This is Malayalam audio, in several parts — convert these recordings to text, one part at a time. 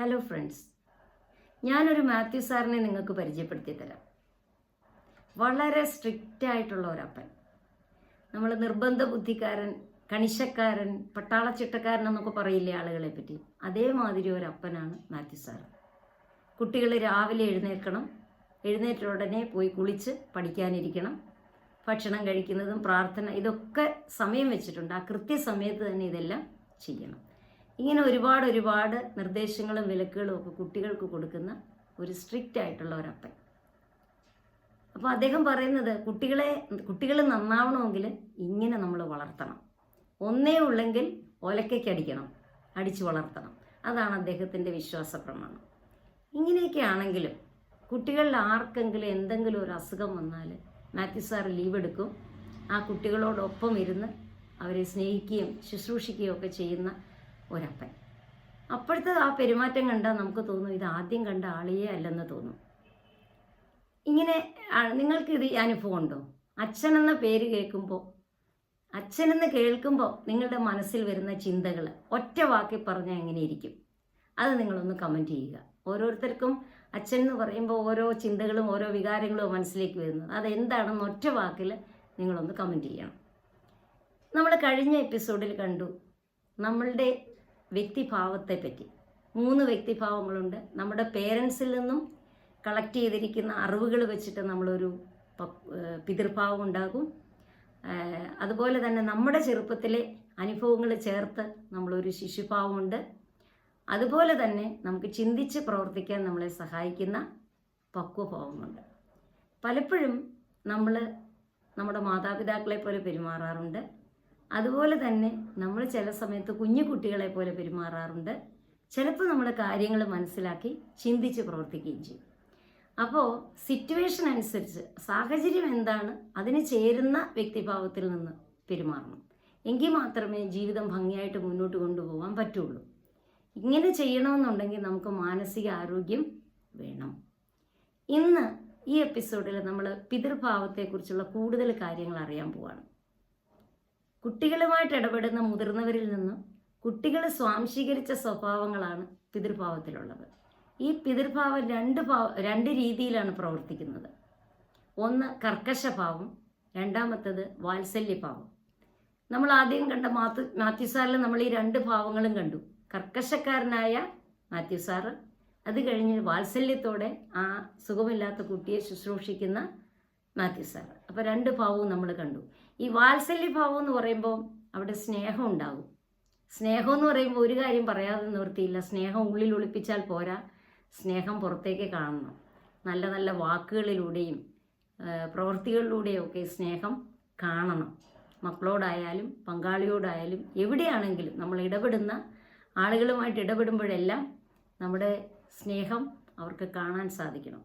ഹലോ ഫ്രണ്ട്സ് ഞാനൊരു മാത്യു സാറിനെ നിങ്ങൾക്ക് പരിചയപ്പെടുത്തി തരാം. വളരെ സ്ട്രിക്റ്റ് ആയിട്ടുള്ള ഒരപ്പൻ നമ്മൾ നിർബന്ധ ബുദ്ധിക്കാരൻ കണിശക്കാരൻ പട്ടാളച്ചിട്ടക്കാരൻ എന്നൊക്കെ പറയില്ലേ ആളുകളെ പറ്റി? അതേമാതിരി ഒരപ്പനാണ് മാത്യു സാർ കുട്ടികൾ രാവിലെ എഴുന്നേൽക്കണം. എഴുന്നേറ്റ ഉടനെ പോയി കുളിച്ച് പഠിക്കാനിരിക്കണം. ഭക്ഷണം കഴിക്കുന്നതും പ്രാർത്ഥന ഇതൊക്കെ സമയം വെച്ചിട്ടുണ്ട്. ആ കൃത്യസമയത്ത് തന്നെ ഇതെല്ലാം ചെയ്യണം. ഇങ്ങനെ ഒരുപാട് ഒരുപാട് നിർദ്ദേശങ്ങളും വിലക്കുകളും ഒക്കെ കുട്ടികൾക്ക് കൊടുക്കുന്ന ഒരു സ്ട്രിക്റ്റ് ആയിട്ടുള്ള ഒരപ്പൻ. അപ്പോൾ അദ്ദേഹം പറയുന്നത് കുട്ടികളെ കുട്ടികൾ നന്നാവണമെങ്കിൽ ഇങ്ങനെ നമ്മൾ വളർത്തണം. ഒന്നേ ഉള്ളെങ്കിൽ ഒലക്കയ്ക്ക് അടിക്കണം അടിച്ചു വളർത്തണം. അതാണ് അദ്ദേഹത്തിന്റെ വിശ്വാസ പ്രമാണം. ഇങ്ങനെയൊക്കെ ആണെങ്കിലും കുട്ടികളിൽ ആർക്കെങ്കിലും എന്തെങ്കിലും ഒരു അസുഖം വന്നാൽ മാത്യു സാർ ലീവ് എടുക്കും. ആ കുട്ടികളോടൊപ്പം ഇരുന്ന് അവരെ സ്നേഹിക്കുകയും ശുശ്രൂഷിക്കുകയും ഒക്കെ ചെയ്യുന്ന ഒരപ്പൻ. അപ്പോഴത്തെ ആ പെരുമാറ്റം കണ്ടാൽ നമുക്ക് തോന്നും ഇത് ആദ്യം കണ്ട ആളിയെ അല്ലെന്ന് തോന്നും. ഇങ്ങനെ നിങ്ങൾക്ക് ഇത് അനുഭവം ഉണ്ടോ? അച്ഛൻ എന്ന പേര് കേൾക്കുമ്പോൾ അച്ഛനെന്ന് കേൾക്കുമ്പോൾ നിങ്ങളുടെ മനസ്സിൽ വരുന്ന ചിന്തകൾ ഒറ്റ വാക്കി പറഞ്ഞാൽ എങ്ങനെ ഇരിക്കും? അത് നിങ്ങളൊന്ന് കമന്റ് ചെയ്യുക. ഓരോരുത്തർക്കും അച്ഛൻ എന്ന് പറയുമ്പോൾ ഓരോ ചിന്തകളും ഓരോ വികാരങ്ങളും മനസ്സിലേക്ക് വരുന്നത്. അതെന്താണെന്ന് ഒറ്റ വാക്കിൽ നിങ്ങളൊന്ന് കമന്റ് ചെയ്യണം. നമ്മൾ കഴിഞ്ഞ എപ്പിസോഡിൽ കണ്ടു നമ്മളുടെ വ്യക്തിഭാവത്തെ പറ്റി മൂന്ന് വ്യക്തിഭാവങ്ങളുണ്ട്. നമ്മുടെ പേരൻസിൽ നിന്നും കളക്ട് ചെയ്തിരിക്കുന്ന അറിവുകൾ വെച്ചിട്ട് നമ്മളൊരു പിതൃഭാവം ഉണ്ടാകും അതുപോലെ തന്നെ നമ്മുടെ ചെറുപ്പത്തിലെ അനുഭവങ്ങൾ ചേർത്ത് നമ്മളൊരു ശിശുഭാവമുണ്ട്. അതുപോലെ തന്നെ നമുക്ക് ചിന്തിച്ച് പ്രവർത്തിക്കാൻ നമ്മളെ സഹായിക്കുന്ന പക്വഭാവമുണ്ട്. പലപ്പോഴും നമ്മൾ നമ്മുടെ മാതാപിതാക്കളെ പോലെ പെരുമാറാറുണ്ട്. അതുപോലെ തന്നെ നമ്മൾ ചില സമയത്ത് കുഞ്ഞു കുട്ടികളെ പോലെ പെരുമാറാറുണ്ട്. ചിലപ്പോൾ നമ്മൾ കാര്യങ്ങൾ മനസ്സിലാക്കി ചിന്തിച്ച് പ്രവർത്തിക്കുകയും ചെയ്യും. അപ്പോൾ സിറ്റുവേഷൻ അനുസരിച്ച് സാഹചര്യം എന്താണ്? അതിന് ചേരുന്ന വ്യക്തിഭാവത്തിൽ നിന്ന് പെരുമാറണം. എങ്കിൽ മാത്രമേ ജീവിതം ഭംഗിയായിട്ട് മുന്നോട്ട് കൊണ്ടുപോകാൻ പറ്റുള്ളൂ. ഇങ്ങനെ ചെയ്യണമെന്നുണ്ടെങ്കിൽ നമുക്ക് മാനസിക ആരോഗ്യം വേണം. ഇന്ന് ഈ എപ്പിസോഡിൽ നമ്മൾ പിതൃഭാവത്തെക്കുറിച്ചുള്ള കൂടുതൽ കാര്യങ്ങൾ അറിയാൻ പോവാണ്. കുട്ടികളുമായിട്ട് ഇടപെടുന്ന മുതിർന്നവരിൽ നിന്നും കുട്ടികൾ സ്വാംശീകരിച്ച സ്വഭാവങ്ങളാണ് പിതൃഭാവത്തിലുള്ളത്. ഈ പിതൃഭാവം രണ്ട് ഭാവ രണ്ട് രീതിയിലാണ് പ്രവർത്തിക്കുന്നത്. ഒന്ന് കർക്കശഭാവം രണ്ടാമത്തത് വാത്സല്യഭാവം. നമ്മൾ ആദ്യം കണ്ട മാത്യു മാത്യു സാറിൽ നമ്മൾ ഈ രണ്ട് ഭാവങ്ങളും കണ്ടു. കർക്കശക്കാരനായ മാത്യു സാറ് അത് കഴിഞ്ഞ് വാത്സല്യത്തോടെ ആ സുഖമില്ലാത്ത കുട്ടിയെ ശുശ്രൂഷിക്കുന്ന മാത്യു സാറ് അപ്പോൾ രണ്ട് ഭാവവും നമ്മൾ കണ്ടു. ഈ വാത്സല്യഭാവം എന്ന് പറയുമ്പോൾ അവിടെ സ്നേഹം ഉണ്ടാകും സ്നേഹം എന്ന് പറയുമ്പോൾ ഒരു കാര്യം പറയാതെ നിവൃത്തിയില്ല സ്നേഹം ഉള്ളിൽ ഒളിപ്പിച്ചാൽ പോരാ. സ്നേഹം പുറത്തേക്ക് കാണണം. നല്ല നല്ല വാക്കുകളിലൂടെയും ആ, പ്രവൃത്തികളിലൂടെയും ഒക്കെ സ്നേഹം കാണണം. മക്കളോടായാലും പങ്കാളിയോടായാലും എവിടെയാണെങ്കിലും നമ്മൾ ഇടപെടുന്ന ആളുകളുമായിട്ട് ഇടപെടുമ്പോഴെല്ലാം നമ്മുടെ സ്നേഹം അവർക്ക് കാണാൻ സാധിക്കണം.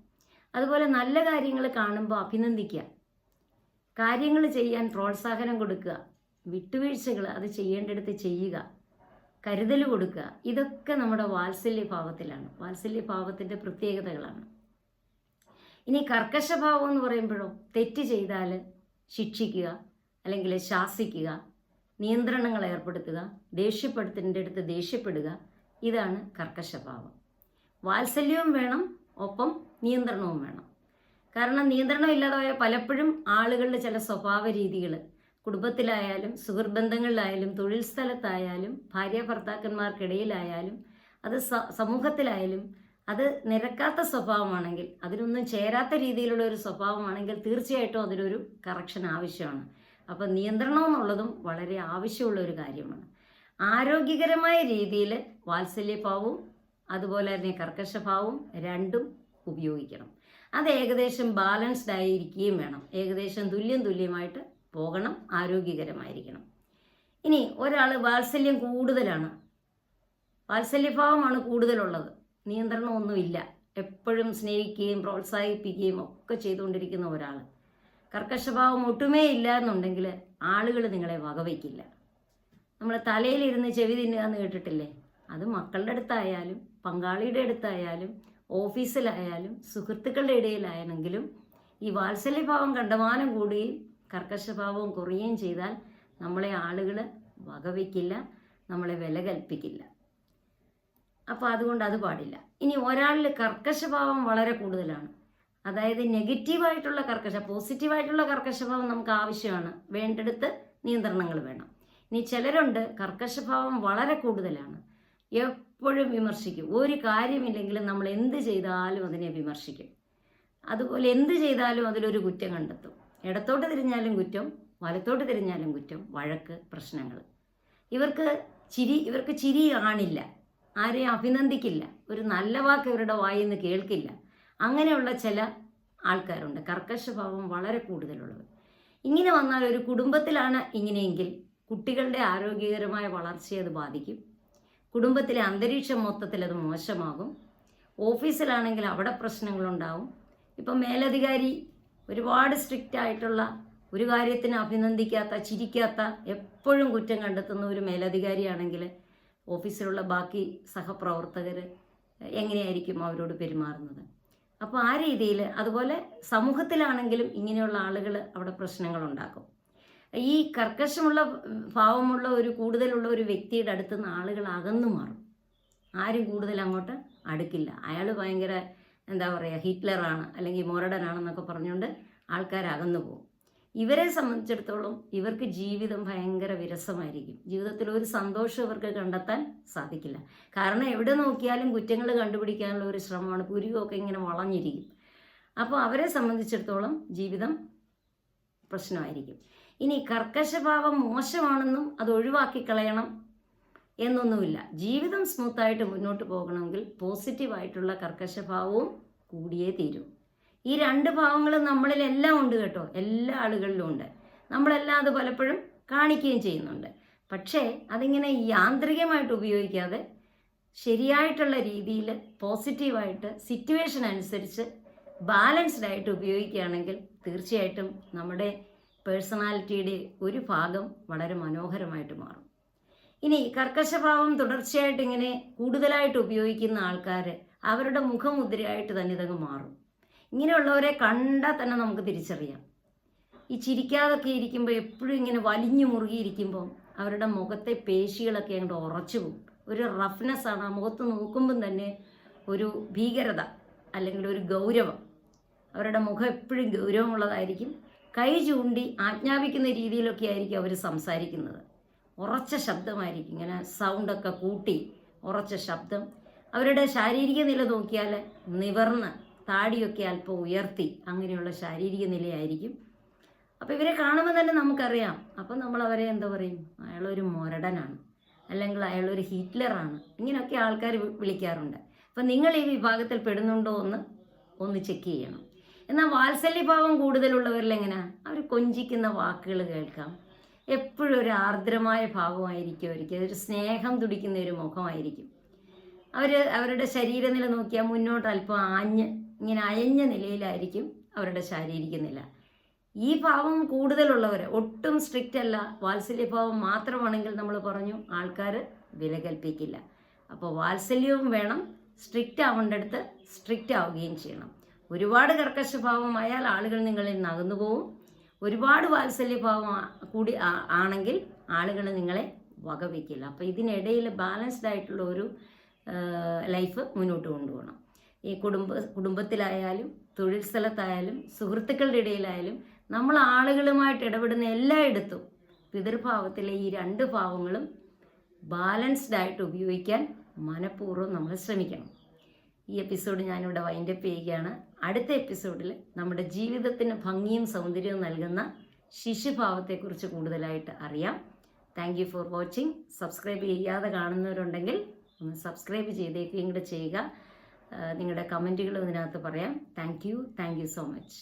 അതുപോലെ നല്ല കാര്യങ്ങൾ കാണുമ്പോൾ അഭിനന്ദിക്കുക. കാര്യങ്ങൾ ചെയ്യാൻ പ്രോത്സാഹനം കൊടുക്കുക. വിട്ടുവീഴ്ചകൾ അത് ചെയ്യേണ്ടടുത്ത് ചെയ്യുക. കരുതൽ കൊടുക്കുക. ഇതൊക്കെ നമ്മുടെ വാത്സല്യ ഭാവത്തിലാണ് വാത്സല്യ വാത്സല്യഭാവത്തിന്റെ പ്രത്യേകതകളാണ്. ഇനി കർക്കശഭാവം എന്ന് പറയുമ്പോഴോ തെറ്റ് ചെയ്താൽ ശിക്ഷിക്കുക അല്ലെങ്കിൽ ശാസിക്കുക നിയന്ത്രണങ്ങൾ ഏർപ്പെടുത്തുക ദേഷ്യപ്പെടുത്തിന്റെ അടുത്ത് ദേഷ്യപ്പെടുക ഇതാണ് കർക്കശഭാവം. വാത്സല്യവും വേണം ഒപ്പം നിയന്ത്രണവും വേണം. കാരണം നിയന്ത്രണം ഇല്ലാതെ പോയാൽ പലപ്പോഴും ആളുകളുടെ ചില സ്വഭാവ രീതികൾ കുടുംബത്തിലായാലും സുഹൃത്ബന്ധങ്ങളിലായാലും തൊഴിൽ സ്ഥലത്തായാലും ഭാര്യ ഭർത്താക്കന്മാർക്കിടയിലായാലും അത് സമൂഹത്തിലായാലും അത് നിരക്കാത്ത സ്വഭാവമാണെങ്കിൽ അതിനൊന്നും ചേരാത്ത രീതിയിലുള്ള ഒരു സ്വഭാവമാണെങ്കിൽ തീർച്ചയായിട്ടും അതിനൊരു കറക്ഷൻ ആവശ്യമാണ്. അപ്പം നിയന്ത്രണം എന്നുള്ളതും വളരെ ആവശ്യമുള്ള ഒരു കാര്യമാണ്. ആരോഗ്യകരമായ രീതിയിൽ വാത്സല്യഭാവവും അതുപോലെ തന്നെ കർക്കശഭാവവും രണ്ടും ഉപയോഗിക്കണം. അത് ഏകദേശം ബാലൻസ്ഡ് ആയിരിക്കുകയും വേണം. ഏകദേശം തുല്യം തുല്യമായിട്ട് പോകണം ആരോഗ്യകരമായിരിക്കണം. ഇനി ഒരാൾ വാത്സല്യം കൂടുതലാണ്. വാത്സല്യഭാവമാണ് കൂടുതലുള്ളത്. നിയന്ത്രണമൊന്നുമില്ല. എപ്പോഴും സ്നേഹിക്കുകയും പ്രോത്സാഹിപ്പിക്കുകയും ഒക്കെ ചെയ്തുകൊണ്ടിരിക്കുന്ന ഒരാൾ. കർക്കശഭാവം ഒട്ടുമേ ഇല്ല എന്നുണ്ടെങ്കിൽ ആളുകൾ നിങ്ങളെ വകവയ്ക്കില്ല നമ്മൾ തലയിലിരുന്ന് ചെവി തിന്നുക എന്ന് കേട്ടിട്ടില്ലേ? അത് മക്കളുടെ അടുത്തായാലും പങ്കാളിയുടെ അടുത്തായാലും ഓഫീസിലായാലും സുഹൃത്തുക്കളുടെ ഇടയിലായാലെങ്കിലും ഈ വാത്സല്യഭാവം കണ്ടമാനം കൂടുകയും കർക്കശഭാവം കുറയുകയും ചെയ്താൽ നമ്മളെ ആളുകൾ വകവയ്ക്കില്ല നമ്മളെ വില കൽപ്പിക്കില്ല. അപ്പോൾ അതുകൊണ്ട് അത് പാടില്ല. ഇനി ഒരാളിൽ കർക്കശഭാവം വളരെ കൂടുതലാണ്. അതായത് നെഗറ്റീവായിട്ടുള്ള കർക്കശ പോസിറ്റീവായിട്ടുള്ള കർക്കശഭാവം നമുക്ക് ആവശ്യമാണ്. വേണ്ടെടുത്ത് നിയന്ത്രണങ്ങൾ വേണം. ഇനി ചിലരുണ്ട് കർക്കശഭാവം വളരെ കൂടുതലാണ്. എപ്പോഴും വിമർശിക്കും. ഒരു കാര്യമില്ലെങ്കിലും നമ്മൾ എന്ത് ചെയ്താലും അതിനെ വിമർശിക്കും. അതുപോലെ എന്ത് ചെയ്താലും അതിലൊരു കുറ്റം കണ്ടെത്തും. ഇടത്തോട്ട് തിരിഞ്ഞാലും കുറ്റം വലത്തോട്ട് തിരിഞ്ഞാലും കുറ്റം വഴക്ക് പ്രശ്നങ്ങൾ. ഇവർക്ക് ചിരി ഇവർക്ക് ചിരി കാണില്ല ആരെയും അഭിനന്ദിക്കില്ല. ഒരു നല്ല വാക്ക് ഇവരുടെ വായിൽ നിന്ന് കേൾക്കില്ല. അങ്ങനെയുള്ള ചില ആൾക്കാരുണ്ട്. കർക്കശഭാവം വളരെ കൂടുതലുള്ളത്. ഇങ്ങനെ വന്നാൽ ഒരു കുടുംബത്തിലാണ് ഇങ്ങനെയെങ്കിൽ കുട്ടികളുടെ ആരോഗ്യകരമായ വളർച്ചയെ അത് ബാധിക്കും. കുടുംബത്തിലെ അന്തരീക്ഷം മൊത്തത്തിൽ അത് മോശമാകും. ഓഫീസിലാണെങ്കിൽ അവിടെ പ്രശ്നങ്ങളുണ്ടാവും. ഇപ്പം മേലധികാരി ഒരുപാട് സ്ട്രിക്റ്റ് ആയിട്ടുള്ള ഒരു കാര്യത്തിന് അഭിനന്ദിക്കാത്ത ചിരിക്കാത്ത എപ്പോഴും കുറ്റം കണ്ടെത്തുന്ന ഒരു മേലധികാരിയാണെങ്കിൽ ഓഫീസിലുള്ള ബാക്കി സഹപ്രവർത്തകർ എങ്ങനെയായിരിക്കും അവരോട് പെരുമാറുന്നത്? അപ്പോൾ ആ രീതിയിൽ അതുപോലെ സമൂഹത്തിലാണെങ്കിലും ഇങ്ങനെയുള്ള ആളുകൾ അവിടെ പ്രശ്നങ്ങൾ ഉണ്ടാക്കും ഈ കർക്കശമുള്ള ഭാവമുള്ള ഒരു കൂടുതലുള്ള ഒരു വ്യക്തിയുടെ അടുത്ത് നിന്ന് ആളുകൾ അകന്നു മാറും. ആരും കൂടുതൽ അങ്ങോട്ട് അടുക്കില്ല. അയാൾ ഭയങ്കര എന്താ പറയുക ഹിറ്റ്ലറാണ് അല്ലെങ്കിൽ മൊറഡനാണെന്നൊക്കെ പറഞ്ഞുകൊണ്ട് ആൾക്കാർ അകന്നു പോകും. ഇവരെ സംബന്ധിച്ചിടത്തോളം ഇവർക്ക് ജീവിതം ഭയങ്കര വിരസമായിരിക്കും. ജീവിതത്തിൽ ഒരു സന്തോഷം ഇവർക്ക് കണ്ടെത്താൻ സാധിക്കില്ല. കാരണം എവിടെ നോക്കിയാലും കുറ്റങ്ങൾ കണ്ടുപിടിക്കാനുള്ള ഒരു ശ്രമമാണ്. പുരുവൊക്കെ ഇങ്ങനെ വളഞ്ഞിരിക്കും. അപ്പോൾ അവരെ സംബന്ധിച്ചിടത്തോളം ജീവിതം പ്രശ്നമായിരിക്കും. ഇനി കർക്കശഭാവം മോശമാണെന്നും അത് ഒഴിവാക്കി കളയണം എന്നൊന്നുമില്ല. ജീവിതം സ്മൂത്തായിട്ട് മുന്നോട്ട് പോകണമെങ്കിൽ പോസിറ്റീവായിട്ടുള്ള കർക്കശഭാവവും കൂടിയേ തീരും. ഈ രണ്ട് ഭാവങ്ങളും നമ്മളിലെല്ലാം ഉണ്ട് കേട്ടോ. എല്ലാ ആളുകളിലും ഉണ്ട്. നമ്മളെല്ലാം അത് പലപ്പോഴും കാണിക്കുകയും ചെയ്യുന്നുണ്ട്. പക്ഷേ അതിങ്ങനെ യാന്ത്രികമായിട്ട് ഉപയോഗിക്കാതെ ശരിയായിട്ടുള്ള രീതിയിൽ പോസിറ്റീവായിട്ട് സിറ്റുവേഷൻ അനുസരിച്ച് ബാലൻസ്ഡ് ആയിട്ട് ഉപയോഗിക്കുകയാണെങ്കിൽ തീർച്ചയായിട്ടും നമ്മുടെ പേഴ്സണാലിറ്റിയുടെ ഒരു ഭാഗം വളരെ മനോഹരമായിട്ട് മാറും. ഇനി കർക്കശഭാവം തുടർച്ചയായിട്ട് ഇങ്ങനെ കൂടുതലായിട്ട് ഉപയോഗിക്കുന്ന ആൾക്കാർ അവരുടെ മുഖമുദ്രയായിട്ട് തന്നെ ഇതങ്ങ് മാറും. ഇങ്ങനെയുള്ളവരെ കണ്ടാൽ തന്നെ നമുക്ക് തിരിച്ചറിയാം. ഈ ചിരിക്കാതൊക്കെ ഇരിക്കുമ്പോൾ എപ്പോഴും ഇങ്ങനെ വലിഞ്ഞു മുറുകിയിരിക്കുമ്പോൾ അവരുടെ മുഖത്തെ പേശികളൊക്കെ അങ്ങോട്ട് ഉറച്ചു പോകും. ഒരു റഫ്നെസ് ആണ്. ആ മുഖത്ത് നോക്കുമ്പം തന്നെ ഒരു ഭീകരത അല്ലെങ്കിൽ ഒരു ഗൗരവം. അവരുടെ മുഖം എപ്പോഴും ഗൗരവമുള്ളതായിരിക്കും. കൈ ചൂണ്ടി ആജ്ഞാപിക്കുന്ന രീതിയിലൊക്കെ ആയിരിക്കും അവർ സംസാരിക്കുന്നത്. ഉറച്ച ശബ്ദമായിരിക്കും. ഇങ്ങനെ സൗണ്ടൊക്കെ കൂട്ടി ഉറച്ച ശബ്ദം. അവരുടെ ശാരീരിക നില നോക്കിയാൽ നിവർന്ന് താടിയൊക്കെ അല്പം ഉയർത്തി അങ്ങനെയുള്ള ശാരീരിക നിലയായിരിക്കും. അപ്പോൾ ഇവരെ കാണുമ്പോൾ തന്നെ നമുക്കറിയാം. അപ്പം നമ്മൾ അവരെ എന്താ പറയും? അയാളൊരു മൊരടനാണ്. അല്ലെങ്കിൽ അയാളൊരു ഹിറ്റ്ലറാണ്. ഇങ്ങനെയൊക്കെ ആൾക്കാർ വിളിക്കാറുണ്ട്. അപ്പം നിങ്ങൾ ഈ വിഭാഗത്തിൽ പെടുന്നുണ്ടോ എന്ന് ഒന്ന് ചെക്ക് ചെയ്യണം. എന്നാൽ വാത്സല്യഭാവം കൂടുതലുള്ളവരിൽ എങ്ങനെ? അവർ കൊഞ്ചിക്കുന്ന വാക്കുകൾ കേൾക്കാം. എപ്പോഴും ഒരു ആർദ്രമായ ഭാവമായിരിക്കും അവർക്ക്. ഒരു സ്നേഹം തുടിക്കുന്ന ഒരു മുഖമായിരിക്കും. അവർ അവരുടെ ശരീരനില നോക്കിയാൽ മുന്നോട്ട് അല്പം ആഞ്ഞ് ഇങ്ങനെ അയഞ്ഞ നിലയിലായിരിക്കും അവരുടെ ശാരീരിക നില. ഈ ഭാവം കൂടുതലുള്ളവർ ഒട്ടും സ്ട്രിക്റ്റ് അല്ല വാത്സല്യഭാവം മാത്രമാണെങ്കിൽ നമ്മൾ പറഞ്ഞു ആൾക്കാർ വില കൽപ്പിക്കില്ല അപ്പോൾ വാത്സല്യവും വേണം സ്ട്രിക്റ്റ് ആവേണ്ടടുത്ത് സ്ട്രിക്റ്റ് ആവുകയും ചെയ്യണം. ഒരുപാട് കർക്കശഭാവമായാൽ ആളുകൾ നിങ്ങളിൽ നിന്ന് അകന്നു പോവും. ഒരുപാട് വാത്സല്യഭാവം കൂടി ആണെങ്കിൽ ആളുകൾ നിങ്ങളെ വകവയ്ക്കില്ല അപ്പോൾ ഇതിനിടയിൽ ബാലൻസ്ഡ് ആയിട്ടുള്ള ഒരു ലൈഫ് മുന്നോട്ട് കൊണ്ടുപോകണം. ഈ കുടുംബ കുടുംബത്തിലായാലും തൊഴിൽ സ്ഥലത്തായാലും സുഹൃത്തുക്കളുടെ ഇടയിലായാലും നമ്മൾ ആളുകളുമായിട്ട് ഇടപെടുന്ന എല്ലായിടത്തും പിതൃഭാവത്തിലെ ഈ രണ്ട് ഭാവങ്ങളും ബാലൻസ്ഡ് ആയിട്ട് ഉപയോഗിക്കാൻ മനഃപൂർവം നമ്മൾ ശ്രമിക്കണം. ഈ എപ്പിസോഡ് ഞാനിവിടെ വൈൻഡപ്പ് ചെയ്യുകയാണ്. അടുത്ത എപ്പിസോഡിൽ നമ്മുടെ ജീവിതത്തിന് ഭംഗിയും സൗന്ദര്യവും നൽകുന്ന ശിശുഭാവത്തെക്കുറിച്ച് കൂടുതലായിട്ട് അറിയാം. Thank you for watching subscribe ചെയ്യാതെ കാണുന്നവരുണ്ടെങ്കിൽ ഒന്ന് സബ്സ്ക്രൈബ് ചെയ്തേക്കുകയും കൂടെ ചെയ്യുക. നിങ്ങളുടെ കമന്റുകൾ ഇതിനകത്ത് പറയാം. Thank you thank you so much